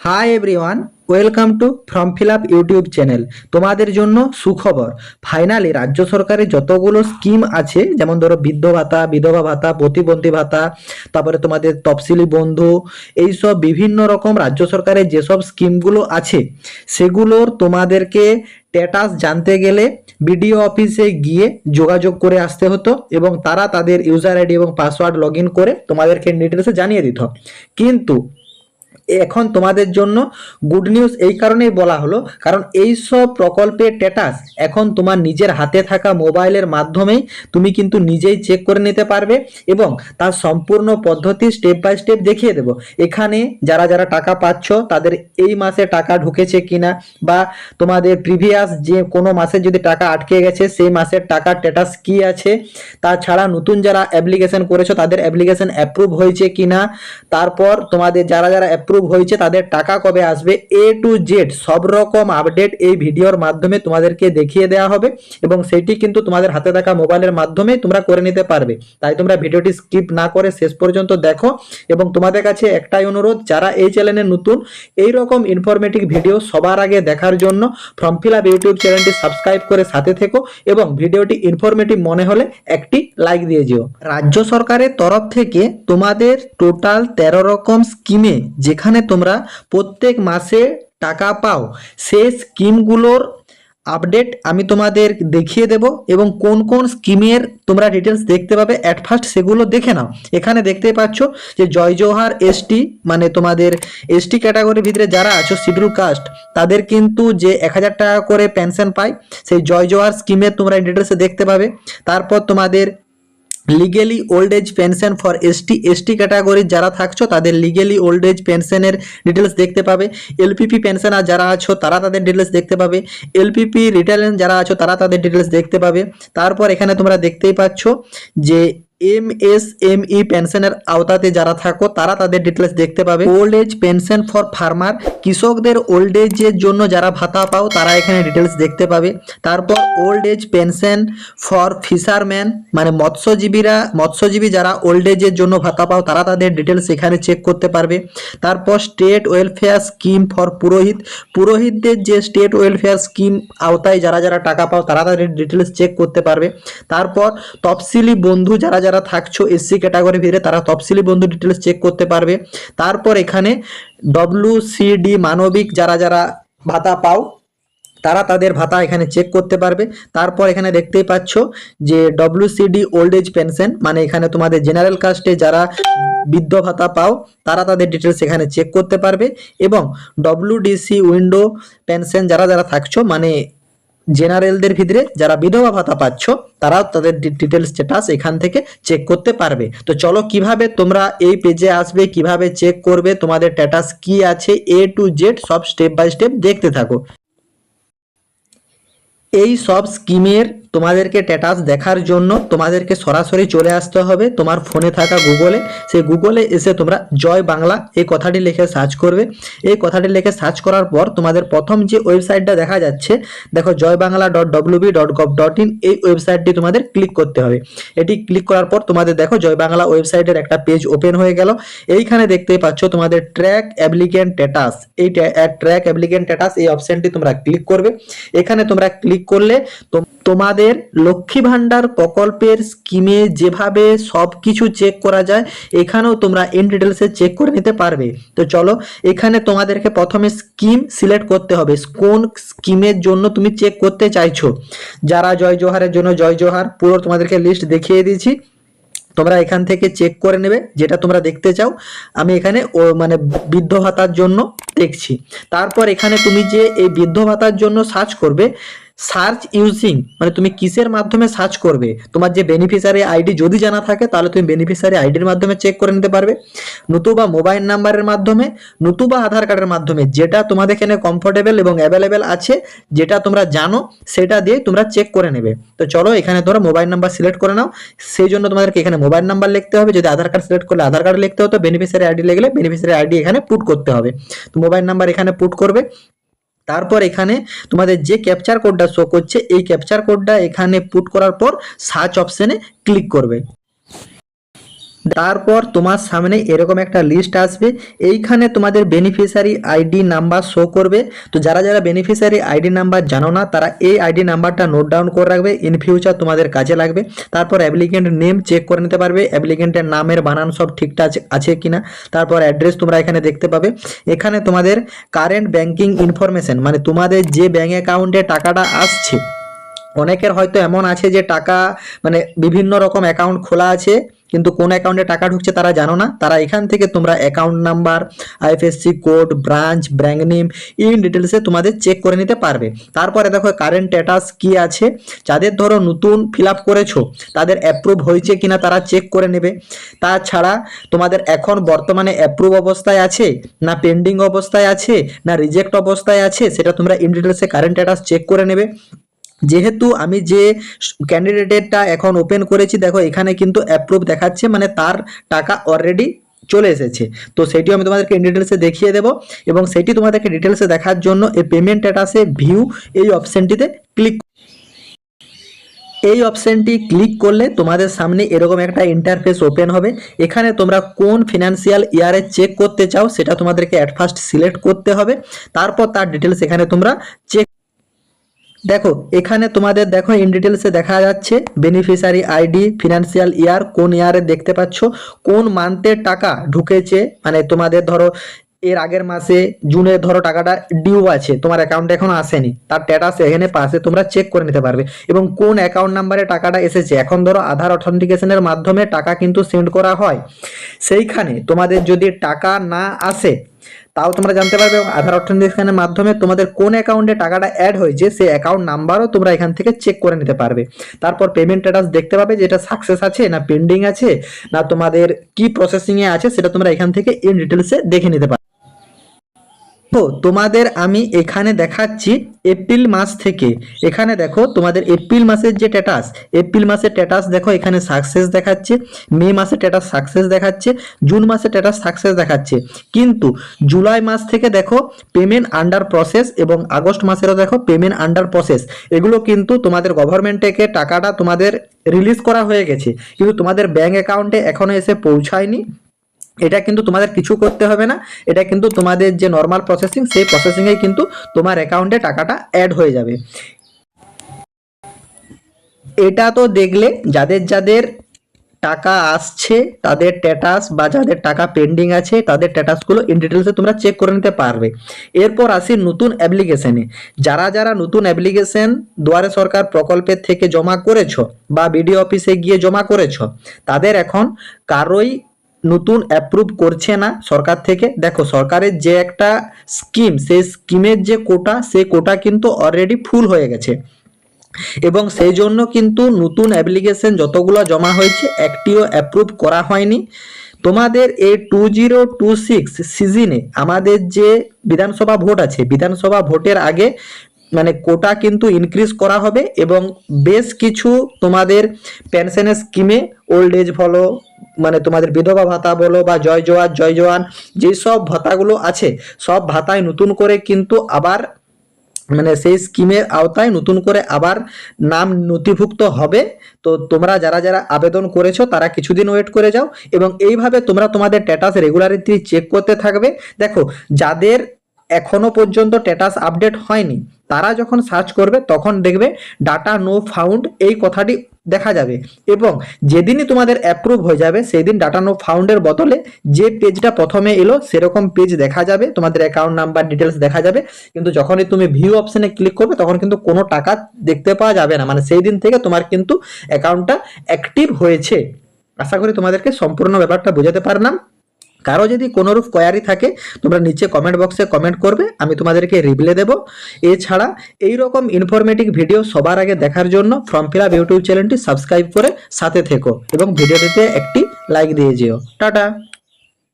Hi everyone welcome to form fill up YouTube channel তোমাদের জন্য সুখবর। ফাইনালি রাজ্য সরকারের যতগুলো স্কিম আছে, যেমন ধরো বৃদ্ধ ভাতা, বিধবা ভাতা, প্রতিবন্ধী ভাতা, তারপরে তোমাদের তফসিলি বন্ধু, এইসব বিভিন্ন রকম রাজ্য সরকারের যেসব স্কিমগুলো আছে, সেগুলোর তোমাদেরকে স্ট্যাটাস জানতে গেলে বিডিও অফিসে গিয়ে যোগাযোগ করে আসতে হতো এবং তারা তাদের ইউজার আইডি এবং পাসওয়ার্ড লগ করে তোমাদেরকে ডিটেলসে জানিয়ে দিত। কিন্তু এখন তোমাদের জন্য গুড নিউজ এই কারণেই বলা হলো, কারণ এই সব প্রকল্পের স্ট্যাটাস এখন তোমার নিজের হাতে থাকা মোবাইলের মাধ্যমেই তুমি কিন্তু নিজেই চেক করে নিতে পারবে এবং তার সম্পূর্ণ পদ্ধতি স্টেপ বাই স্টেপ দেখিয়ে দেব। এখানে যারা যারা টাকা পাচ্ছ, তাদের এই মাসে টাকা ঢুকেছে কিনা বা তোমাদের প্রিভিয়াস যে কোনো মাসে যদি টাকা আটকে গেছে, সেই মাসের টাকার স্ট্যাটাস কি আছে? তাছাড়া নতুন যারা অ্যাপ্লিকেশন করেছ, তাদের অ্যাপ্লিকেশন অ্যাপ্রুভ হয়েছে কিনা? তারপর তোমাদের যারা যারা অ্যাপ্রুভ হয়েছে, তাদের টাকা কবে আসবে এ টু জেড সব রকম আপডেট এই ভিডিওর মাধ্যমে তোমাদেরকে দেখিয়ে দেওয়া হবে এবং সেটি কিন্তু তোমাদের হাতে থাকা মোবাইলের মাধ্যমে তোমরা করে নিতে পারবে। তাই তোমরা ভিডিওটি স্কিপ না করে শেষ পর্যন্ত দেখো এবং তোমাদের কাছে একটাই অনুরোধ, যারা এই চ্যানেলে নতুন এই রকম ইনফরমেটিভ ভিডিও সবার আগে দেখার জন্য ফর্ম ফিল আপ ইউটিউব চ্যানেলটি সাবস্ক্রাইব করে সাথে থেকো এবং ভিডিওটি ইনফরমেটিভ মনে হলে একটি লাইক দিয়ে যেও। রাজ্য সরকারের তরফ থেকে তোমাদের টোটাল তেরো রকম স্কিমে যেখানে তোমরা প্রত্যেক মাসে টাকা পাও। সেই স্কিমগুলোর আপডেট আমি তোমাদের দেখিয়ে দেব এবং কোন কোন স্কিমের তোমরা ডিটেলস দেখতে পাবে। অ্যাট ফার্স্ট সেগুলো দেখে নাও। এখানে দেখতে পাচ্ছ যে জয় জোহার এসটি মানে তোমাদের এসটি ক্যাটাগরির ভিতরে যারা আছো, শিডিউল কাস্ট তাদের কিন্তু যে এক হাজার টাকা করে পেনশন পায়, সেই জয় জোহার স্কিমের তোমরা ডিটেলসে দেখতে পাবে। তারপর তোমাদের legally old age pension for ST ST ক্যাটাগরির যারা থাকছো, তাদের লিগেলি ওল্ড এজ পেনশনের ডিটেলস দেখতে পাবে। এলপিপি পেনশন আর যারা আছো, তারা তাদের ডিটেলস দেখতে পাবে। এলপিপি রিটায়ারমেন্ট যারা আছো, তারা তাদের ডিটেলস দেখতে পাবে। তারপর এখানে তোমরা দেখতেই পাচ্ছ যে এম এস এম ই পেনশনের আওতাতে যারা থাকো, তারা তাদের ডিটেলস দেখতে পাবে। Old age pension for farmer কৃষকদের ওল্ড এজের জন্য যারা ভাতা পাও, তারা এখানে ডিটেলস দেখতে পাবে। তারপর old age pension for fisherman মানে মৎস্যজীবীরা, মৎস্যজীবী যারা ওল্ড এজের জন্য ভাতা পাও, তারা তাদের ডিটেলস এখানে চেক করতে পারবে। তারপর স্টেট ওয়েলফেয়ার স্কিম ফর পুরোহিত, পুরোহিতদের যে স্টেট ওয়েলফেয়ার স্কিম আওতায় যারা যারা টাকা পাও, তারা তাদের ডিটেলস চেক করতে পারবে। তারপর তফসিলি বন্ধু যারা যারা থাকছো এসসি ক্যাটাগরির ভিতরে, তারা তফসিলি বন্ধু ডিটেলস চেক করতে পারবে। তারপর এখানে ডব্লিউ সিডি মানবিক যারা যারা ভাতা পাও, তারা তাদের ভাতা এখানে চেক করতে পারবে। তারপর এখানে দেখতেই পাচ্ছ যে W WCD old age pension মানে এখানে তোমাদের জেনারেল কাস্টে যারা বৃদ্ধ ভাতা পাও, তারা তাদের ডিটেলস এখানে চেক করতে পারবে। এবং ডব্লিউডিসি উইন্ডো পেনশন যারা যারা থাকছো মানে জেনারেলদের ভিতরে যারা বিধবা ভাতা পাচ্ছ, তারাও তাদের ডিটেল স্ট্যাটাস এখান থেকে চেক করতে পারবে। তো চলো কীভাবে তোমরা এই পেজে আসবে, কীভাবে চেক করবে, তোমাদের স্ট্যাটাস কি আছে এ টু জেড সব স্টেপ বাই স্টেপ দেখতে থাকো। এই সব স্কিমের তোমাদেরকে স্ট্যাটাস দেখার জন্য তোমাদেরকে সরাসরি চলে আসতে হবে তোমার ফোনে থাকা গুগলে সেই গুগলে এসে তোমরা জয় বাংলা এই কথাটি লিখে সার্চ করবে। এই কথাটি লিখে সার্চ করার পর তোমাদের প্রথম যে ওয়েবসাইটটা দেখা যাচ্ছে, দেখো Joy Bangla dot WB dot gov dot in এই ওয়েবসাইটটি তোমাদের ক্লিক করতে হবে। এটি ক্লিক করার পর তোমাদের দেখো জয় বাংলা ওয়েবসাইটের একটা পেজ ওপেন হয়ে গেল। এইখানে দেখতেই পাচ্ছ তোমাদের ট্র্যাক অ্যাপ্লিকেন্ট স্ট্যাটাস এই ট্র্যাক অ্যাপ্লিকেন্ট স্ট্যাটাস এই অপশনটি তোমরা ক্লিক করবে। এখানে তোমরা ক্লিক করলে তোম- তোমাদের লক্ষ্মী ভান্ডার প্রকল্পের স্কিমে যেভাবে সব কিছু চেক করা যায়, এখানেও তোমরা ইন ডিটেলসে চেক করে নিতে পারবে। তো চলো, এখানে তোমাদেরকে প্রথমে স্কিম সিলেক্ট করতে হবে। কোন স্কিমের জন্য তুমি চেক করতে চাইছো? যারা জয় জোহারের জন্য জয় জোহার, পুরো তোমাদেরকে লিস্ট দেখিয়ে দিয়েছি। তোমরা এখান থেকে চেক করে নেবে, যেটা তোমরা দেখতে চাও। আমি এখানে ও মানে বৃদ্ধ ভাতার জন্য দেখছি। তারপর এখানে তুমি যে এই বৃদ্ধ ভাতার জন্য সার্চ করবে সার্চ ইউজিং মানে তুমি কিসের মাধ্যমে সার্চ করবে? তোমার যে বেনিফিশিয়ারি আইডি যদি জানা থাকে, তাহলে তুমি বেনিফিশিয়ারি আইডির মাধ্যমে চেক করে নিতে পারবে। নতুবা মোবাইল নাম্বারের মাধ্যমে, নতুবা আধার কার্ডের মাধ্যমে, যেটা তোমাদের এখানে কমফোর্টেবল এবং অ্যাভেলেবেল আছে, যেটা তোমরা জানো, সেটা দিয়ে তোমরা চেক করে নেবে। তো চলো এখানে তোমরা মোবাইল নাম্বার সিলেক্ট করে নাও। সেই জন্য তোমাদেরকে এখানে মোবাইল নাম্বার লিখতে হবে। যদি আধার কার্ড সিলেক্ট করলে আধার কার্ড লিখতে হতো বেনিফিশিয়ারি আইডি লিখলে বেনিফিশিয়ারি আইডি এখানে পুট করতে হবে। তো মোবাইল নাম্বার এখানে পুট করবে। তারপর এখানে তোমাদের যে ক্যাপচার কোডটা শো করছে, এই ক্যাপচার কোডটা এখানে পুট করার পর সার্চ অপশানে ক্লিক করবে। তারপর তোমার সামনে এরকম একটা লিস্ট আসবে। এইখানে তোমাদের বেনিফিশিয়ারি আইডি নাম্বার শো করবে। তো যারা যারা বেনিফিশিয়ারি আইডি নাম্বার জানো না, তারা এই আইডি নাম্বারটা নোট ডাউন করে রাখবে। ইন ফিউচার তোমাদের কাজে লাগবে। তারপর অ্যাপ্লিকেন্ট নেম চেক করে নিতে পারবে। অ্যাপ্লিকেন্টের নামের বানান সব ঠিকঠাক আছে- আছে কিনা। তারপর অ্যাড্রেস তোমরা এখানে দেখতে পাবে। এখানে তোমাদের কারেন্ট ব্যাংকিং ইনফরমেশন মানে তোমাদের যে ব্যাঙ্ক অ্যাকাউন্টে টাকাটা আসছে অনেকের হয়তো এমন আছে যে টাকা মানে বিভিন্ন রকম অ্যাকাউন্ট খোলা আছে, কিন্তু কোন অ্যাকাউন্টে টাকা ঢুকছে তারা জানো না। তারা এখান থেকে তোমরা account number IFSC code branch bank name in ডিটেলসে তোমাদের চেক করে নিতে পারবে। তারপরে দেখো কারেন্ট স্ট্যাটাস কি আছে, যাদের ধরো নতুন ফিল আপ করেছ, তাদের অ্যাপ্রুভ হয়েছে কিনা তারা চেক করে নেবে। তাছাড়া তোমাদের এখন বর্তমানে অ্যাপ্রুভ অবস্থায় আছে, না পেন্ডিং অবস্থায় আছে, না রিজেক্ট অবস্থায় আছে, সেটা তোমরা ইন ডিটেলসে কারেন্ট স্ট্যাটাস চেক করে নেবে। যেহেতু আমি যে ক্যান্ডিডেটেরটা এখন ওপেন করেছি, দেখো এখানে কিন্তু অ্যাপ্রুভ দেখাচ্ছে মানে তার টাকা অলরেডি চলে এসেছে। তো সেটিও আমি তোমাদেরকে ডিটেলসে দেখিয়ে দেবো এবং সেটি তোমাদেরকে ডিটেলসে দেখার জন্য এই পেমেন্ট স্ট্যাটাসে ভিউ এই অপশনটিতে ক্লিক এই অপশনটি ক্লিক করলে তোমাদের সামনে এরকম একটা ইন্টারফেস ওপেন হবে। এখানে তোমরা কোন ফিনান্সিয়াল ইয়ারে চেক করতে চাও, সেটা তোমাদেরকে অ্যাট ফার্স্ট সিলেক্ট করতে হবে। তারপর তার ডিটেলস এখানে তোমরা চেক দেখো, এখানে তোমাদের দেখো ইন ডিটেলসে দেখা যাচ্ছে বেনিফিশিয়ারি আইডি ফিনান্সিয়াল ইয়ার কোন ইয়ারে দেখতে পাচ্ছ, কোন মান্থের টাকা ঢুকেছে মানে তোমাদের ধরো এর আগের মাসে জুনে ধরো টাকাটা ডিউ আছে, তোমার অ্যাকাউন্টে এখনও আসেনি, তার স্ট্যাটাস এখানে পাশে তোমরা চেক করে নিতে পারবে, এবং কোন অ্যাকাউন্ট নাম্বারে টাকাটা এসেছে, এখন ধরো আধার অথেন্টিকেশনের মাধ্যমে টাকা কিন্তু সেন্ড করা হয়, সেইখানে তোমাদের যদি টাকা না আসে তাও তোমরা জানতে পারবে এবং আধার অথেন্টিকেশনের মাধ্যমে তোমাদের কোন অ্যাকাউন্টে টাকাটা অ্যাড হয়েছে, সেই অ্যাকাউন্ট নাম্বারও তোমরা এখান থেকে চেক করে নিতে পারবে। তারপর পেমেন্ট স্ট্যাটাস দেখতে পাবে যে এটা সাকসেস আছে না পেন্ডিং আছে, না তোমাদের কি প্রসেসিংয়ে আছে, সেটা তোমরা এখান থেকে ইন ডিটেলসে দেখে নিতে পারবে। তো তোমাদের আমি এখানে দেখাচ্ছি এপ্রিল মাস থেকে। এখানে দেখো, তোমাদের এপ্রিল মাসের যে স্ট্যাটাস এপ্রিল মাসের স্ট্যাটাস দেখো, এখানে সাকসেস দেখাচ্ছে, মে মাসের স্ট্যাটাস সাকসেস দেখাচ্ছে, জুন মাসের স্ট্যাটাস সাকসেস দেখাচ্ছে। কিন্তু জুলাই মাস থেকে দেখো পেমেন্ট আন্ডার প্রসেস এবং আগস্ট মাসেরও দেখো পেমেন্ট আন্ডার প্রসেস এগুলো কিন্তু তোমাদের গভর্নমেন্ট থেকে টাকাটা তোমাদের রিলিজ করা হয়ে গেছে। কিন্তু তোমাদের ব্যাংক অ্যাকাউন্টে এখনও এসে পৌঁছায়নি। এটা কিন্তু তোমাদের কিছু করতে হবে না। এটা কিন্তু তোমাদের যে নর্মাল প্রসেসিং সেই প্রসেসিংয়ে কিন্তু তোমার অ্যাকাউন্টে টাকাটা অ্যাড হয়ে যাবে। এটা তো দেখলে যাদের যাদের টাকা আসছে, তাদের স্ট্যাটাস বা যাদের টাকা পেন্ডিং আছে, তাদের স্ট্যাটাসগুলো ইন ডিটেলসে তোমরা চেক করে নিতে পারবে। এরপর আসি নতুন অ্যাপ্লিকেশনে যারা যারা নতুন অ্যাপ্লিকেশন দুয়ারে সরকার প্রকল্পের থেকে জমা করেছ বা বিডিও অফিসে গিয়ে জমা করেছ, তাদের এখন কারোই নতুন অ্যাপ্রুভ করছে না সরকার থেকে। দেখো, সরকারের যে একটা স্কিম সেই স্কিমের যে কোটা সেই কোটা কিন্তু অলরেডি ফুল হয়ে গেছে। এবং সেই জন্য কিন্তু নতুন অ্যাপ্লিকেশন যতগুলো জমা হয়েছে, একটিও অ্যাপ্রুভ করা হয়নি। তোমাদের এই টু জিরো টু সিক্স সিজনে আমাদের যে বিধানসভা ভোট আছে, বিধানসভা ভোটের আগে মানে কোটা কিন্তু ইনক্রিজ করা হবে এবং বেশ কিছু তোমাদের পেনশনের স্কিমে ওল্ড এজ বলো মানে তোমাদের বিধবা ভাতা বলো বা জয় জওয়ান জয় জওয়ান যেসব ভাতাগুলো আছে, সব ভাতায় নতুন করে কিন্তু আবার মানে সেই স্কিমের আওতায় নতুন করে আবার নাম নথিভুক্ত হবে। তো তোমরা যারা যারা আবেদন করেছ, তারা কিছুদিন ওয়েট করে যাও এবং এইভাবে তোমরা তোমাদের স্ট্যাটাস রেগুলারিটি চেক করতে থাকবে। দেখো, যাদের এখনও পর্যন্ত স্ট্যাটাস আপডেট হয়নি, তারা যখন সার্চ করবে, তখন দেখবে ডাটা নো ফাউন্ড এই কথাটি দেখা যাবে। এবং যেদিনই তোমাদের অ্যাপ্রুভ হয়ে যাবে সেই দিন ডাটা নো ফাউন্ডের বদলে যে পেজটা প্রথমে এলো, সেরকম পেজ দেখা যাবে। তোমাদের অ্যাকাউন্ট নাম্বার ডিটেলস দেখা যাবে। কিন্তু যখনই তুমি ভিউ অপশনে ক্লিক করবে, তখন কিন্তু কোনো টাকা দেখতে পাওয়া যাবে না। মানে সেই দিন থেকে তোমার কিন্তু অ্যাকাউন্টটা অ্যাক্টিভ হয়েছে। আশা করি তোমাদেরকে সম্পূর্ণ ব্যাপারটা বোঝাতে পারলাম। কারও যদি কোনোরূপ কোয়ারি থাকে, তোমরা নিচে কমেন্ট বক্সে কমেন্ট করবে, আমি তোমাদেরকে রিপ্লে দেবো। এছাড়া এই রকম ইনফরমেটিভ ভিডিও সবার আগে দেখার জন্য ফর্ম ফিল আপ ইউটিউব চ্যানেলটি সাবস্ক্রাইব করে সাথে থেকো এবং ভিডিওটিতে একটি লাইক দিয়ে যেও। টাটা!